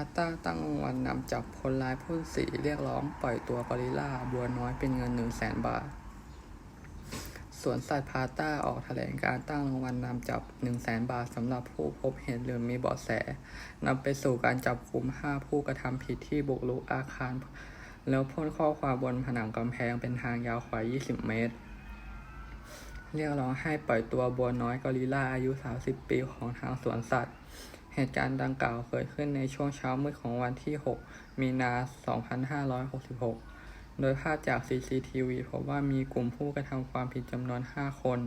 าต้าตั้งรางวัลนำจับคนร้ายพ่นสีเรียกร้องปล่อยตัวกอริลลาบัวน้อยเป็นเงินหนึ่งแสนบาท สวนสัตว์พาต้าออกแถลงการตั้งรางวัลนำจับ1 0 0 0 0แสนบาทสำหรับผู้พบเห็นหรือมีเบาะแสนำไปสู่การจับกลุ่ม 5 ผู้กระทำผิดที่บุกรุกอาคาร แล้วพ่นข้อความบนผนังกำแพงเป็นทางยาวกว่า 20 เมตร เรียกร้องให้ปล่อยตัวบัวน้อยกอริลลาอายุ 30 ปีของทางสวนสัตว์ เหตุการณ์ดังกล่าวเกิดขึ้นในช่วงเช้ามืดของวันที่ 6 มีนา 2566 โดยภาพจาก CCTV พบว่ามีกลุ่มผู้กระทำความผิดจำนวน 5 คน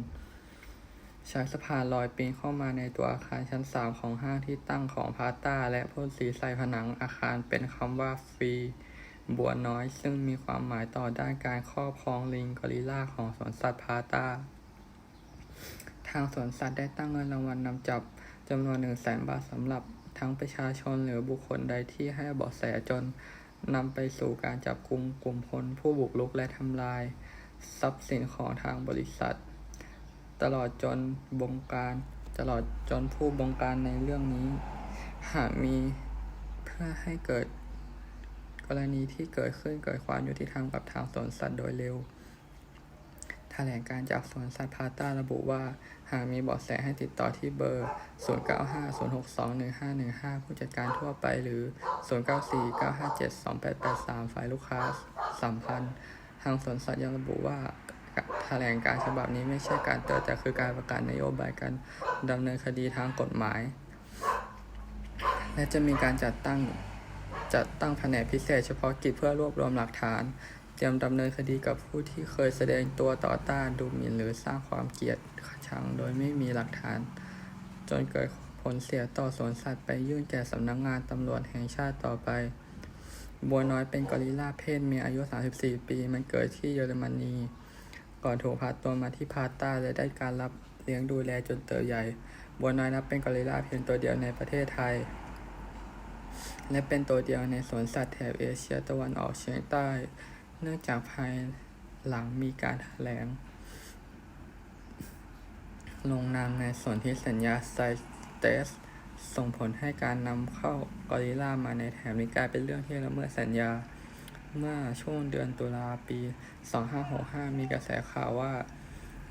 ใช้สะพานลอยปีนเข้ามาในตัวอาคารชั้น 3 ของห้างที่ตั้งของพาต้า และพ่นสีใส่ผนังอาคารเป็นคำว่าฟรีบัวน้อย ซึ่งมีความหมายต่อด้านการครอบครองลิงกอริลลาของสวนสัตว์พาต้าทางสวนสัตว์ได้ตั้งเงินรางวัลนำจับ จำนวน1 0 0 0 0แสนบาทสำหรับทั้งประชาชนหรือบุคคลใดที่ให้เบาะแสจนนำไปสู่การจับกลุ่มกลุ่มคนผู้บุกรุกและทำลาย ทรัพย์สินของทางบริษัท ตลอดจนบงการตลอดจนผู้บงการในเรื่องนี้ หากมีเพื่อให้เกิดกรณีที่เกิดขึ้นเกิดความยุติธรรมกับทางสวนสัตว์โดยเร็ว ถลงการจากสวนสัตว์พาต้าระบุว่า หากมีเบาะแสให้ติดต่อที่เบอร์ 0950621515 ผู้จัดการทั่วไปหรือ 0949572883 ฝ่ายลูกค้าสัมพันธ์ทางสวนสัตว์ยังระบุว่าแถลงการฉบับนี้ไม่ใช่การเตือนแต่คือการประกาศนโยบายการดำเนินคดีทางกฎหมาย และจะมีการจัดตั้งจัดตั้งแผนกพิเศษเฉพาะกิจเพื่อรวบรวมหลักฐาน เตรียมดำเนินคดีกับผู้ที่เคยแสดงตัวต่อต้านดูหมิ่นหรือสร้างความเกลียดชังโดยไม่มีหลักฐาน จนเกิดผลเสียต่อสวนสัตว์ไปยื่นแก่สำนักงงานตำรวจแห่งชาติต่อไป บัวน้อยเป็นกอริลลาเพศเมียอายุ 34 ปี มันเกิดที่เยอรมนี ก่อนถูกพาตัวมาที่พาต้าและได้การรับเลี้ยงดูแลจนเติบใหญ่ บัวน้อยนับเป็นกอริลลาเพียงตัวเดียวในประเทศไทย และเป็นตัวเดียวในสวนสัตว์แถบเอเชียตะวันออกเฉียงใต้ เนื่องจากภายหลังมีการแถลง ลงนามในส่วนที่สัญญาไซเตสส่งผลให้การนำเข้ากอริลลามาในแถบนี้กลายเป็นเรื่องที่ละเมิดสัญญา เมื่อช่วงเดือนตุลาปี 2565 มีกระแสข่าวว่า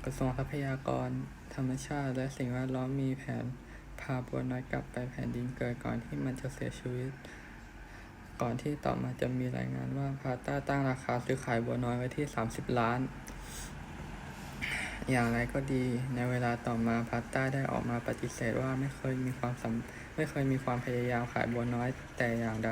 กระทรวงทรัพยากรธรรมชาติ และสิ่งแวดล้อมมีแผนพาบัวน้อยกลับไปแผ่นดินเกิดก่อนที่มันจะเสียชีวิต ก่อนที่ต่อมาจะมีรายงานว่าพาต้าตั้งราคาซื้อขายบัวน้อยไว้ที่ 30 ล้าน อย่างไรก็ดี ในเวลาต่อมาพาต้าได้ออกมาปฏิเสธว่าไม่เคยมีความสำไม่เคยมีความพยายามขายบัวน้อยแต่อย่างใด